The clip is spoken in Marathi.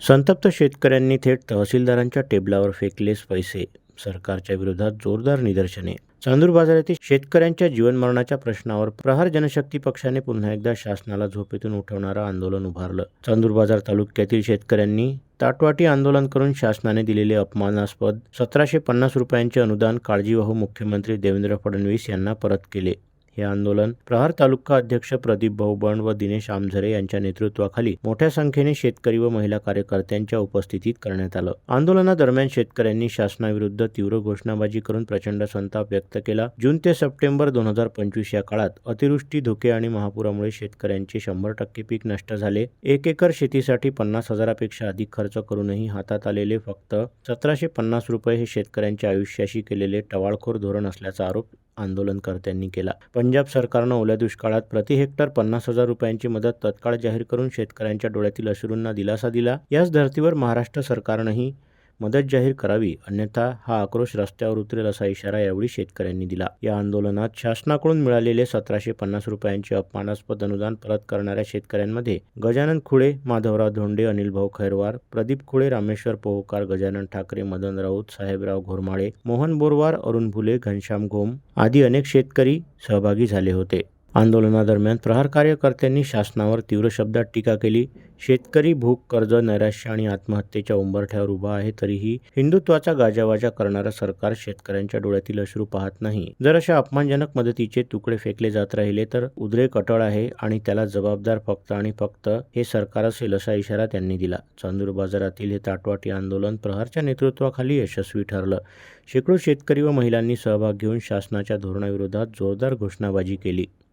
संतप्त शेतकऱ्यांनी थेट तहसीलदारांच्या टेबलावर फेकलेच पैसे सरकारच्या विरोधात जोरदार निदर्शने. चांदूर बाजारातील शेतकऱ्यांच्या जीवनमरणाच्या प्रश्नावर प्रहार जनशक्ती पक्षाने पुन्हा एकदा शासनाला झोपेतून उठवणारं आंदोलन उभारलं. चांदूर बाजार तालुक्यातील शेतकऱ्यांनी ताटवाटी आंदोलन करून शासनाने दिलेले अपमानास्पद सतराशे पन्नास रुपयांचे अनुदान काळजीवाहू मुख्यमंत्री देवेंद्र फडणवीस यांना परत केले. हे आंदोलन प्रहार तालुका अध्यक्ष प्रदीप भाऊ बंड व दिनेश आमझरे यांच्या नेतृत्वाखाली मोठ्या संख्येने शेतकरी व महिला कार्यकर्त्यांच्या उपस्थितीत करण्यात आलं. आंदोलनादरम्यान शेतकऱ्यांनी शासनाविरुद्ध तीव्र घोषणाबाजी करून प्रचंड संताप व्यक्त केला. जून ते सप्टेंबर दोन हजार पंचवीस या काळात अतिवृष्टी धोके आणि महापुरामुळे शेतकऱ्यांचे शंभर टक्के पीक नष्ट झाले. एक एकर शेतीसाठी पन्नास हजारापेक्षा अधिक खर्च करूनही हातात आलेले फक्त सतराशे पन्नास रुपये हे शेतकऱ्यांच्या आयुष्याशी केलेले टवाळखोर धोरण असल्याचा आरोप आंदोलनकर्त्यांनी केला. पंजाब सरकारनं ओल्या दुष्काळात प्रति हेक्टर पन्नास हजार रुपयांची मदत तत्काळ जाहीर करून शेतकऱ्यांच्या डोळ्यातील अश्रूंना दिलासा दिला. याच धर्तीवर महाराष्ट्र सरकारनंही मदत जाहीर करावी अन्यथा हा आक्रोश रस्त्यावर उतरेल असा इशारा यावेळी शेतकऱ्यांनी दिला. या आंदोलनात शासनाकडून मिळालेले सतराशे पन्नास रुपयांचे अपमानास्पद अनुदान परत करणाऱ्या शेतकऱ्यांमध्ये गजानन खुळे माधवराव धोंडे अनिल भाऊ खैरवार प्रदीप खुळे रामेश्वर पोहकार गजानन ठाकरे मदन राऊत साहेबराव घोरमाळे मोहन बोरवार अरुण भुले घनश्याम घोम आदी अनेक शेतकरी सहभागी झाले होते. आंदोलनादरम्यान प्रहार कार्यकर्त्यांनी शासनावर तीव्र शब्दात टीका केली. शेतकरी भूक कर्ज नैराश्य आणि आत्महत्येच्या उंबरठ्यावर उभा आहे तरीही हिंदुत्वाचा गाजावाजा करणारं सरकार शेतकऱ्यांच्या डोळ्यातील अश्रू पाहत नाही. जर अशा अपमानजनक मदतीचे तुकडे फेकले जात राहिले तर उद्रेक अटळ आहे आणि त्याला जबाबदार फक्त आणि फक्त हे सरकार असेल असा इशारा त्यांनी दिला. चांदूर बाजारातील हे ताटवाटी आंदोलन प्रहारच्या नेतृत्वाखाली यशस्वी ठरलं. शेकडो शेतकरी व महिलांनी सहभाग घेऊन शासनाच्या धोरणाविरोधात जोरदार घोषणाबाजी केली.